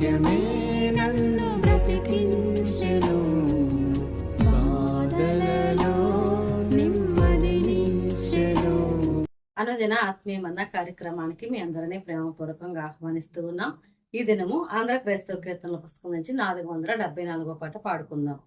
వాక్యమే నన్ను బ్రతికించెను. అనుదిన ఆత్మీయమన్న కార్యక్రమానికి మీ అందరినీ ప్రేమపూర్వకంగా ఆహ్వానిస్తూ ఉన్నాం. ఈ దినము ఆంధ్ర క్రైస్తవ కీర్తనల పుస్తకం నుంచి నాలుగు వందల డెబ్బై నాలుగో పాట పాడుకుందాం.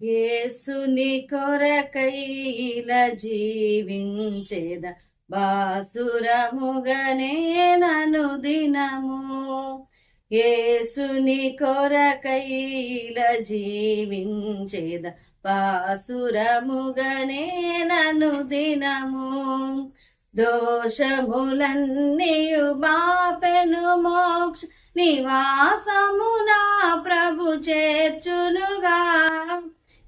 ఏసుని కొరకైల జీవించేద. బాసురముగనే నను దినము. ఏసుని కొరకైల జీవించేద పాసురముగనే నను దినము. దోషములన్నీయు బాపెను మోక్ష నివాసమునా ప్రభు చేర్చునుగా.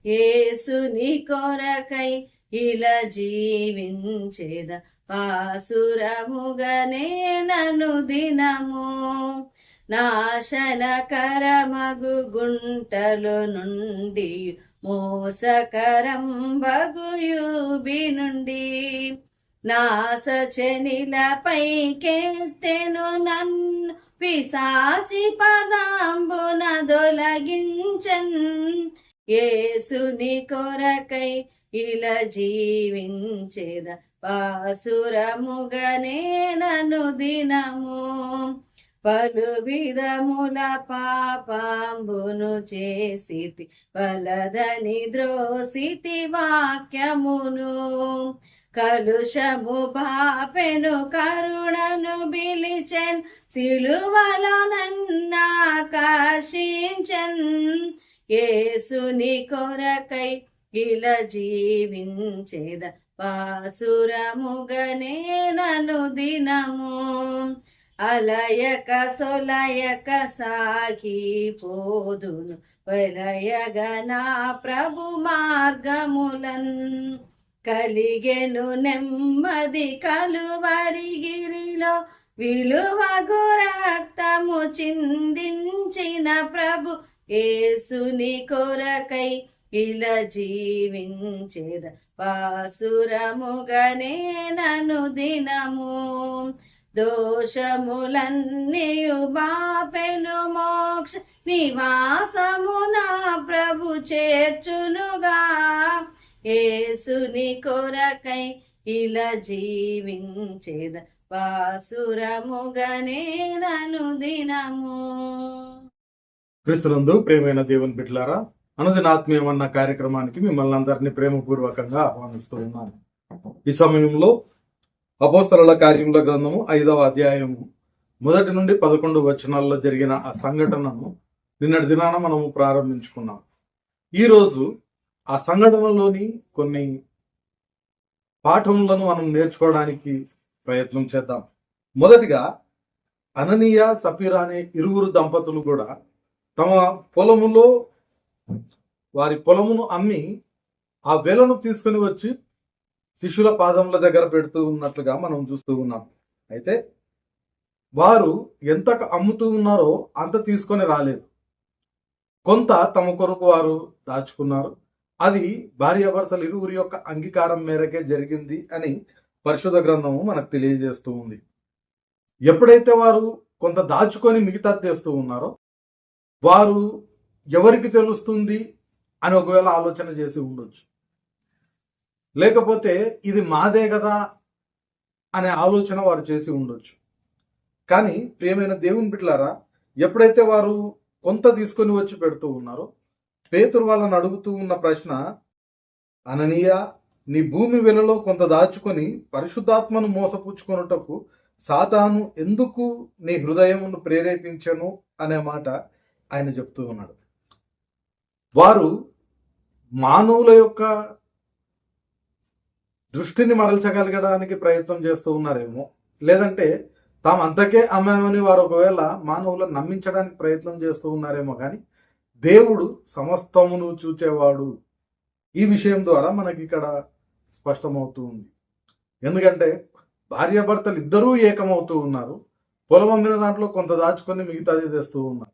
ఏసుని కొరకై ఇలా జీవించేద పాసురముగనే నను దినము. నాశనకరమగు గుంటలు నుండి మోసకరం బగుయూబి నుండి నాసచనిలపై కెత్తెను నన్ను పిశాచి పదాంబున దొలగించన్ ఏసుని కొరకై ఇలా జీవించేద పాసురముగనే నను దినము. పలు విధముల పాపాంబును చేసితి వలదని ద్రోసితి వాక్యమును. కలుషము పాపెను కరుణను బిలిచెన్ సిలువలో నన్నాకర్షించన్ ఏసుని కొరకై ఇలా జీవించేద పాసురముగనే నను దినము. అలయక సొలయక సాగిపోదును వలయగ నా ప్రభు మార్గములన్. కలిగెను నెమ్మది కలువరిగిరిలో విలువగు రక్తము చిందించిన ప్రభు ఏసుని కొరకై ఇలా జీవించేద. పాసురముగనే నను దినము దోషములన్నీయు బాపెను మోక్ష నివాసమున ప్రభు చేర్చునుగా. ఏసుని కొరకై ఇలా జీవించేద వాసురముగనేనను దినము. క్రీస్తునందు ప్రేమైన దేవుని బిడ్డలారా అనుదిన ఆత్మీయమన్న కార్యక్రమానికి మిమ్మల్ని అందరినీ ప్రేమపూర్వకంగా ఆహ్వానిస్తూ ఉన్నాను. ఈ సమయంలో అపోస్తల కార్యముల గ్రంథము ఐదవ అధ్యాయము. మొదటి నుండి పదకొండు వచనాల్లో జరిగిన ఆ సంఘటనను నిన్నటి దినాన మనము ప్రారంభించుకున్నాం. ఈరోజు ఆ సంఘటనలోని కొన్ని పాఠములను మనం నేర్చుకోవడానికి ప్రయత్నం చేద్దాం. మొదటిగా అననీయ సఫీరా అనే ఇరువురు దంపతులు కూడా తమ పొలములో వారి పొలమును అమ్మి ఆ వెలను తీసుకుని వచ్చి శిష్యుల పాదముల దగ్గర పెడుతూ ఉన్నట్లుగా మనం చూస్తూ ఉన్నాం. అయితే వారు ఎంత అమ్ముతూ ఉన్నారో అంత తీసుకొని రాలేదు. కొంత తమ కొరకు వారు దాచుకున్నారు. అది భార్యాభర్తలు ఇరువురి యొక్క అంగీకారం మేరకే జరిగింది అని పరిశుధ గ్రంథము మనకు తెలియజేస్తూ ఉంది. ఎప్పుడైతే వారు కొంత దాచుకొని మిగతా తెస్తూ ఉన్నారో వారు ఎవరికి తెలుస్తుంది అని ఒకవేళ ఆలోచన చేసి ఉండొచ్చు. లేకపోతే ఇది మాదే కదా అనే ఆలోచన వారు చేసి ఉండొచ్చు. కానీ ప్రియమైన దేవుని బిడ్డలారా ఎప్పుడైతే వారు కొంత తీసుకొని వచ్చి పెడుతూ ఉన్నారో పేతురు వాళ్ళని అడుగుతూ ఉన్న ప్రశ్న అననీయ నీ భూమి వెలలో కొంత దాచుకొని పరిశుద్ధాత్మను మోసపుచ్చుకొనుటకు సాతాను ఎందుకు నీ హృదయమును ప్రేరేపించను? అనే మాట ఆయన చెప్తూ ఉన్నాడు. వారు మానవుల యొక్క దృష్టిని మరల్చగలగడానికి ప్రయత్నం చేస్తూ ఉన్నారేమో. లేదంటే తాము అంతకే అమ్మామని వారు ఒకవేళ మానవులను నమ్మించడానికి ప్రయత్నం చేస్తూ ఉన్నారేమో కానీ దేవుడు సమస్తమును చూచేవాడు. ఈ విషయం ద్వారా మనకి ఇక్కడ స్పష్టమవుతూ ఉంది. ఎందుకంటే భార్యాభర్తలు ఇద్దరూ ఏకమవుతూ ఉన్నారు. పొలం అమ్మిన దాంట్లో కొంత దాచుకొని మిగతాది తెస్తూ ఉన్నారు.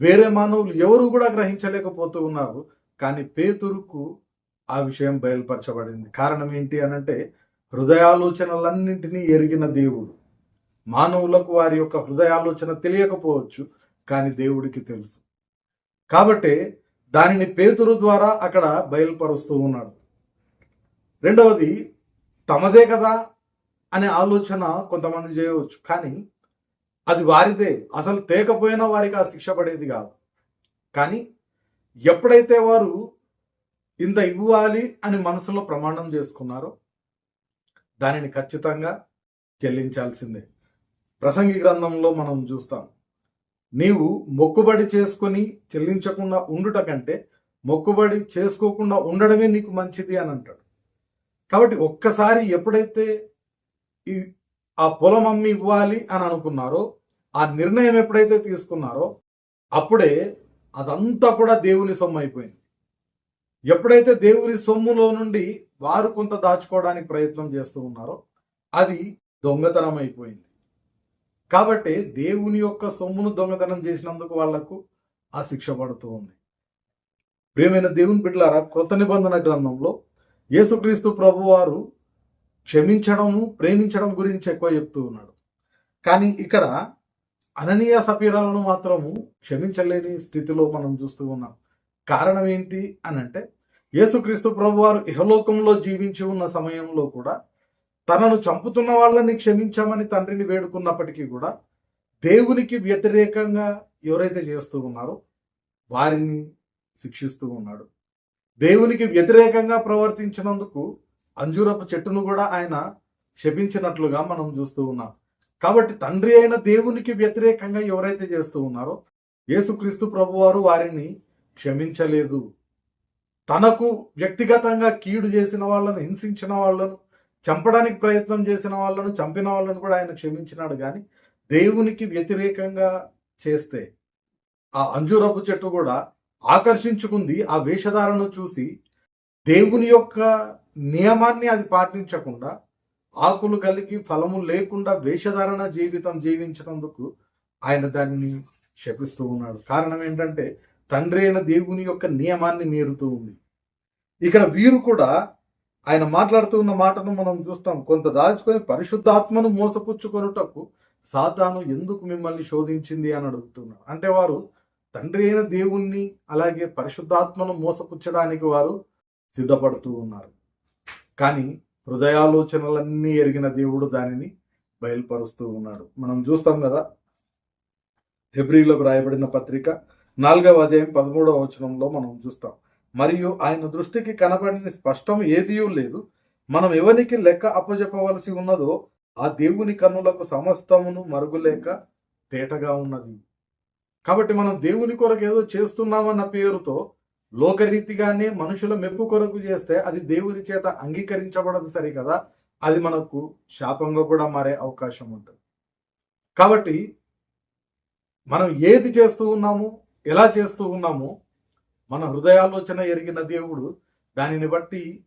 వేరే మానవులు ఎవరు కూడా గ్రహించలేకపోతూ ఉన్నారు. కానీ పేతురుకు ఆ విషయం బయలుపరచబడింది. కారణం ఏంటి అనంటే హృదయాలోచనలన్నింటినీ ఎరిగిన దేవుడు. మానవులకు వారి యొక్క హృదయాలోచన తెలియకపోవచ్చు కానీ దేవుడికి తెలుసు. కాబట్టి దానిని పేతురు ద్వారా అక్కడ బయలుపరుస్తూ ఉన్నాడు. రెండవది తమదే కదా అనే ఆలోచన కొంతమంది చేయవచ్చు కానీ అది వారిదే. అసలు తేకపోయినా వారికి ఆ శిక్ష పడేది కాదు. కానీ ఎప్పుడైతే వారు ఇంత ఇవ్వాలి అని మనసులో ప్రమాణం చేసుకున్నారో దానిని ఖచ్చితంగా చెల్లించాల్సిందే. ప్రసంగి గ్రంథంలో మనం చూస్తాం నీవు మొక్కుబడి చేసుకొని చెల్లించకుండా ఉండుట కంటే మొక్కుబడి చేసుకోకుండా ఉండడమే నీకు మంచిది అని అంటాడు. కాబట్టి ఒక్కసారి ఎప్పుడైతే ఈ ఆ పొలం అమ్మి ఇవ్వాలి అని అనుకున్నారో ఆ నిర్ణయం ఎప్పుడైతే తీసుకున్నారో అప్పుడే అదంతా కూడా దేవుని సొమ్ము అయిపోయింది ఎప్పుడైతే దేవుని సొమ్ములో నుండి వారు కొంత దాచుకోవడానికి ప్రయత్నం చేస్తూ ఉన్నారో అది దొంగతనం అయిపోయింది. కాబట్టి దేవుని యొక్క సొమ్మును దొంగతనం చేసినందుకు వాళ్ళకు ఆ శిక్ష పడుతూ ఉంది. ప్రియమైన దేవుని బిడ్డలారా కృత నిబంధన గ్రంథంలో యేసుక్రీస్తు ప్రభువారు క్షమించడము ప్రేమించడం గురించి ఎక్కువ చెప్తూ ఉన్నాడు. కానీ ఇక్కడ అననీయ సపీరాలను మాత్రము క్షమించలేని స్థితిలో మనం చూస్తూ ఉన్నాం. కారణం ఏంటి అని అంటే యేసుక్రీస్తు ప్రభు వారు ఇహలోకంలో జీవించి ఉన్న సమయంలో కూడా తనను చంపుతున్న వాళ్ళని క్షమించామని తండ్రిని వేడుకున్నప్పటికీ కూడా దేవునికి వ్యతిరేకంగా ఎవరైతే చేస్తూ ఉన్నారో వారిని శిక్షిస్తూ ఉన్నాడు. దేవునికి వ్యతిరేకంగా ప్రవర్తించినందుకు అంజూరపు చెట్టును కూడా ఆయన శపించినట్లుగా మనం చూస్తూ ఉన్నాం. కాబట్టి తండ్రి అయిన దేవునికి వ్యతిరేకంగా ఎవరైతే చేస్తూ ఉన్నారో యేసుక్రీస్తు ప్రభువారు వారిని క్షమించలేదు. తనకు వ్యక్తిగతంగా కీడు చేసిన వాళ్ళను హింసించిన వాళ్ళను చంపడానికి ప్రయత్నం చేసిన వాళ్ళను చంపిన వాళ్ళను కూడా ఆయన క్షమించినాడు. కానీ దేవునికి వ్యతిరేకంగా చేస్తే ఆ అంజూరపు చెట్టు కూడా ఆకర్షించుకుంది. ఆ వేషధారను చూసి దేవుని యొక్క నియమాన్ని అది పాటించకుండా ఆకులు కలిగి ఫలము లేకుండా వేషధారణ జీవితం జీవించినందుకు ఆయన దానిని శపిస్తూ ఉన్నాడు. కారణం ఏంటంటే తండ్రి అయిన దేవుని యొక్క నియమాన్ని మీరుతూ ఉంది. ఇక్కడ వీరు కూడా ఆయన మాట్లాడుతూ ఉన్న మాటను మనం చూస్తాం. కొంత దాచుకొని పరిశుద్ధాత్మను మోసపుచ్చుకొనుటకు సాతాను ఎందుకు మిమ్మల్ని శోధించింది అని అడుగుతున్నారు. అంటే వారు తండ్రి అయిన దేవుణ్ణి అలాగే పరిశుద్ధాత్మను మోసపుచ్చడానికి వారు సిద్ధపడుతూ ఉన్నారు. కానీ హృదయాలోచనలన్నీ ఎరిగిన దేవుడు దానిని బయలుపరుస్తూ ఉన్నాడు. మనం చూస్తాం కదా హెబ్రిలకు రాయబడిన పత్రిక నాలుగవ అధ్యాయం పదమూడవ వచనంలో మనం చూస్తాం. మరియు ఆయన దృష్టికి కనబడిన స్పష్టం ఏదియూ లేదు. మనం ఎవరికి లెక్క అప్పజెప్పవలసి ఉన్నదో ఆ దేవుని కన్నులకు సమస్తమును మరుగులేక తేటగా ఉన్నది. కాబట్టి మనం దేవుని కొరకు ఏదో చేస్తున్నామన్న పేరుతో లోకరీతిగానే మనుషుల మెప్పు కొరకు చేస్తే అది దేవుని చేత అంగీకరించబడదు సరే కదా? అది మనకు శాపంగా కూడా మారే అవకాశం ఉంటుంది. కాబట్టి మనం ఏది చేస్తూ ఉన్నాము? ఎలా చేస్తూ ఉన్నాము మన హృదయాలోచన ఎరిగిన దేవుడు దానిని బట్టి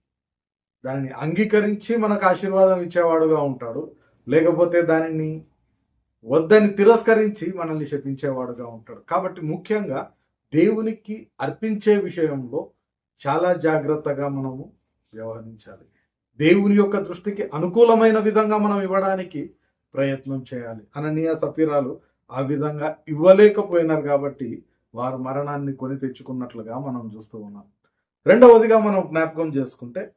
దానిని అంగీకరించి మనకు ఆశీర్వాదం ఇచ్చేవాడుగా ఉంటాడు. లేకపోతే దానిని వద్దని తిరస్కరించి మనల్ని శపించేవాడుగా ఉంటాడు. కాబట్టి ముఖ్యంగా దేవునికి అర్పించే విషయంలో చాలా జాగ్రత్తగా మనము వ్యవహరించాలి. దేవుని యొక్క దృష్టికి అనుకూలమైన విధంగా మనం ఇవ్వడానికి ప్రయత్నం చేయాలి. అననీయ సఫీరాలు ఆ విధంగా ఇవ్వలేకపోయినారు కాబట్టి వారు మరణాన్ని కొని తెచ్చుకున్నట్లుగా మనం చూస్తూ ఉన్నాం. రెండవదిగా మనం జ్ఞాపకం చేసుకుంటే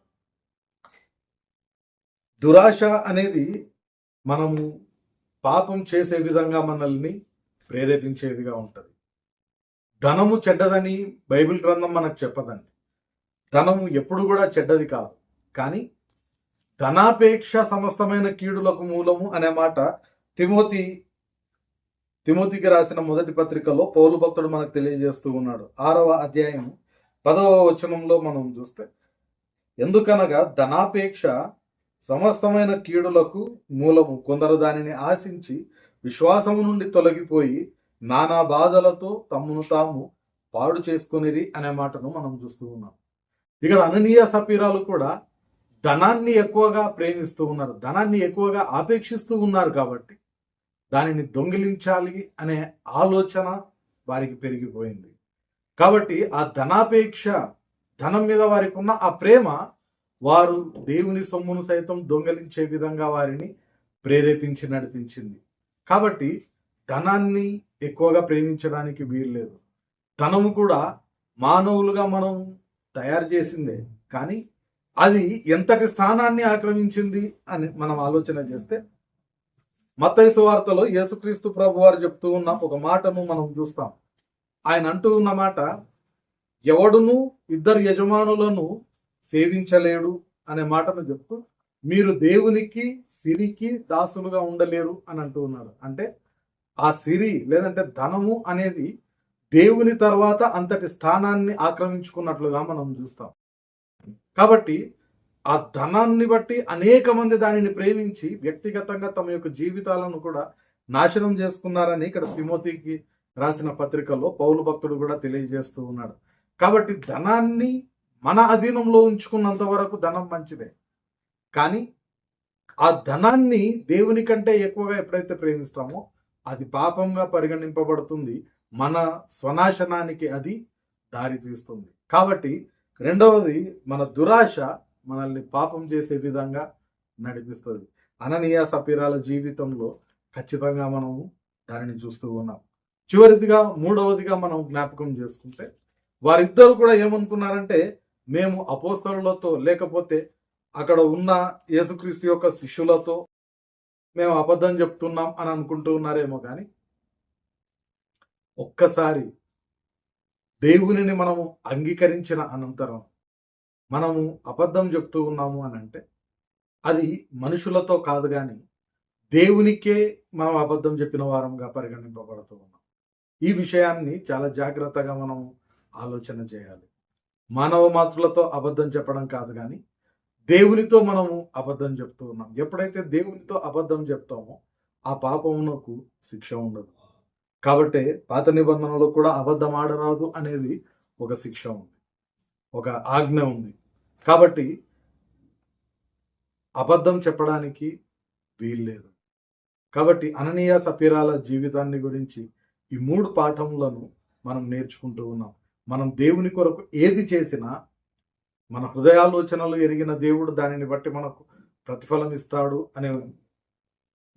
దురాశ అనేది మనము పాపం చేసే విధంగా మనల్ని ప్రేరేపించేదిగా ఉంటుంది. ధనము చెడ్డదని బైబిల్ గ్రంథం మనకు చెప్పదండి. ధనము ఎప్పుడు కూడా చెడ్డది కాదు. కానీ ధనాపేక్ష సమస్తమైన కీడులకు మూలము అనే మాట తిమోతి తిమోతికి రాసిన మొదటి పత్రికలో పౌలు భక్తుడు మనకు తెలియజేస్తూ ఉన్నాడు. ఆరవ అధ్యాయం పదవ వచనంలో మనం చూస్తే ఎందుకనగా ధనాపేక్ష సమస్తమైన కీడులకు మూలము. కొందరు దానిని ఆశించి విశ్వాసము నుండి తొలగిపోయి నానా బాధలతో తమ్మును తాము పాడు చేసుకునేది అనే మాటను మనం చూస్తూ ఉన్నాం. ఇక్కడ అననీయ సపీరాలు కూడా ధనాన్ని ఎక్కువగా ప్రేమిస్తూ ఉన్నారు. ధనాన్ని ఎక్కువగా ఆపేక్షిస్తూ ఉన్నారు కాబట్టి దానిని దొంగిలించాలి అనే ఆలోచన వారికి పెరిగిపోయింది. కాబట్టి ఆ ధనాపేక్ష ధనం మీద వారికి ఉన్న ఆ ప్రేమ వారు దేవుని సొమ్మును సైతం దొంగలించే విధంగా వారిని ప్రేరేపించి నడిపించింది. కాబట్టి ధనాన్ని ఎక్కువగా ప్రేమించడానికి వీల్లేదు ధనము కూడా మానవులుగా మనం తయారు చేసిందే. కానీ అది ఎంతటి స్థానాన్ని ఆక్రమించింది అని మనం ఆలోచన చేస్తే మత్తయి సువార్తలో యేసుక్రీస్తు ప్రభు వారు చెప్తూ ఉన్న ఒక మాటను మనం చూస్తాం. ఆయన అంటూ ఉన్న మాట ఎవడును ఇద్దరు యజమానులను సేవించలేడు అనే మాటను చెప్తూ మీరు దేవునికి సిరికి దాసులుగా ఉండలేరు అని అంటూ ఉన్నారు అంటే ఆ సిరి లేదంటే ధనము అనేది దేవుని తర్వాత అంతటి స్థానాన్ని ఆక్రమించుకున్నట్లుగా మనం చూస్తాం. కాబట్టి ఆ ధనాన్ని బట్టి అనేక మంది దానిని ప్రేమించి వ్యక్తిగతంగా తమ యొక్క జీవితాలను కూడా నాశనం చేసుకున్నారని ఇక్కడ తిమోతికి రాసిన పత్రికలో పౌలు భక్తుడు కూడా తెలియజేస్తూ ఉన్నాడు. కాబట్టి ధనాన్ని మన అధీనంలో ఉంచుకున్నంత వరకు ధనం మంచిదే. కానీ ఆ ధనాన్ని దేవుని కంటే ఎక్కువగా ఎప్పుడైతే ప్రేమిస్తామో అది పాపంగా పరిగణింపబడుతుంది. మన స్వనాశనానికి అది దారి తీస్తుంది కాబట్టి రెండవది మన దురాశ మనల్ని పాపం చేసే విధంగా నడిపిస్తుంది. అననీయ సపీరాల జీవితంలో ఖచ్చితంగా మనము దానిని చూస్తూ ఉన్నాం. చివరిదిగా మూడవదిగా మనం జ్ఞాపకం చేసుకుంటే వారిద్దరు కూడా ఏమనుకున్నారంటే మేము అపోస్తరులతో లేకపోతే అక్కడ ఉన్న యేసుక్రీస్తు యొక్క శిష్యులతో మేము అబద్ధం చెప్తున్నాం అని అనుకుంటూ ఉన్నారేమో కానీ ఒక్కసారి దేవునిని మనము అంగీకరించిన అనంతరం మనము అబద్ధం చెప్తూ ఉన్నాము అని అంటే అది మనుషులతో కాదు కానీ దేవునికే మనం అబద్ధం చెప్పిన వారంగా పరిగణింపబడుతూ ఉన్నాం. ఈ విషయాన్ని చాలా జాగ్రత్తగా మనం ఆలోచన చేయాలి. మానవ మాతృలతో అబద్ధం చెప్పడం కాదు కానీ దేవునితో మనము అబద్ధం చెప్తూ ఉన్నాం. ఎప్పుడైతే దేవునితో అబద్ధం చెప్తామో ఆ పాపమునకు శిక్ష ఉండదు. కాబట్టి పాత నిబంధనలో కూడా అబద్ధం ఆడరాదు అనేది ఒక శిక్ష ఉంది. ఒక ఆజ్ఞ ఉంది. కాబట్టి అబద్ధం చెప్పడానికి వీల్లేదు. కాబట్టి అననీయ సపీరాల జీవితాన్ని గురించి ఈ మూడు పాఠములను మనం నేర్చుకుంటూ ఉన్నాం. మనం దేవుని కొరకు ఏది చేసినా మన హృదయాలోచనలు ఎరిగిన దేవుడు దానిని బట్టి మనకు ప్రతిఫలం ఇస్తాడు అనే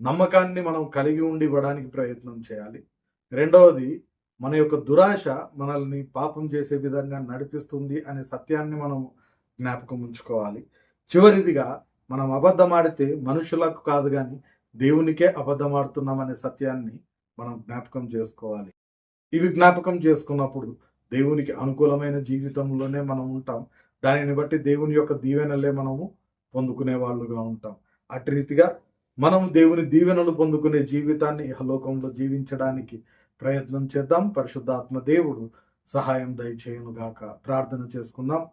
నమ్మకాన్ని మనం కలిగి ఉండి ఇవ్వడానికి ప్రయత్నం చేయాలి. రెండవది మన యొక్క దురాశ మనల్ని పాపం చేసే విధంగా నడిపిస్తుంది అనే సత్యాన్ని మనం జ్ఞాపకం ఉంచుకోవాలి. చివరిదిగా మనం అబద్ధమాడితే మనుషులకు కాదు కానీ దేవునికే అబద్ధమాడుతున్నామనే సత్యాన్ని మనం జ్ఞాపకం చేసుకోవాలి. ఇవి జ్ఞాపకం చేసుకున్నప్పుడు దేవునికి అనుకూలమైన జీవితంలోనే మనం ఉంటాం. దానిని బట్టి దేవుని యొక్క దీవెనలే మనము పొందుకునే వాళ్ళుగా ఉంటాం. అటు రీతిగా మనం దేవుని దీవెనలు పొందుకునే జీవితాన్ని ఇహలోకంలో జీవించడానికి ప్రయత్నం చేద్దాం. పరిశుద్ధాత్మ దేవుడు సహాయం దయచేయను గాక ప్రార్థన చేసుకుందాం.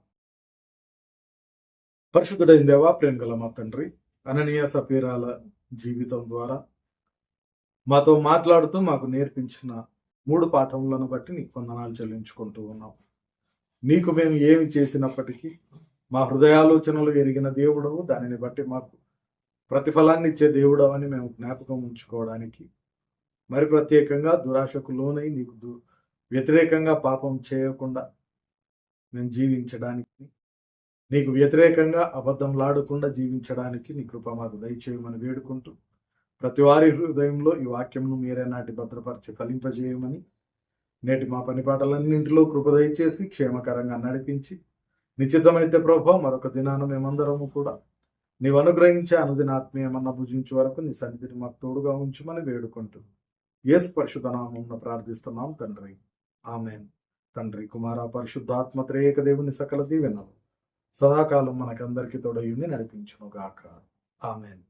పరిశుద్ధుడైన దేవా ప్రేమగల మా తండ్రి. అననీయ సపీరాల జీవితం ద్వారా మాతో మాట్లాడుతూ మాకు నేర్పించిన మూడు పాఠములను బట్టి నీకు వందనాలు చెల్లించుకుంటూ ఉన్నాం. నీకు మేము ఏమి చేసినప్పటికీ మా హృదయాలోచనలు ఎరిగిన దేవుడవు. దానిని బట్టి మాకు ప్రతిఫలాన్ని ఇచ్చే దేవుడు అని మేము జ్ఞాపకం ఉంచుకోవడానికి మరి ప్రత్యేకంగా దురాశకు లోనై నీకు దు వ్యతిరేకంగా పాపం చేయకుండా మేము జీవించడానికి నీకు వ్యతిరేకంగా అబద్ధంలాడకుండా జీవించడానికి నీ కృప మాకు దయచేయమని వేడుకుంటూ ప్రతి వారి హృదయంలో ఈ వాక్యంను మీరే నాటి భద్రపరిచి ఫలింపజేయమని నేటి మా పని పాటలన్నింటిలో కృప దయచేసి క్షేమకరంగా నడిపించి నిశ్చితమైతే ప్రభావ మరొక దినాన మేమందరము కూడా నీవు అనుగ్రహించే అనుదినాత్మీయమన్న భుజించే వరకు నీ సన్నిధిని మాకు తోడుగా ఉంచుమని వేడుకుంటూ యేసు పరిశుద్ధ ప్రార్థిస్తున్నాం తండ్రి. ఆమెన్. తండ్రి కుమార పరిశుద్ధాత్మ త్రేయక దేవుని సకల దీవెనలు సదాకాలం మనకందరికి తోడయుండి నడిపించును గాక ఆమెన్.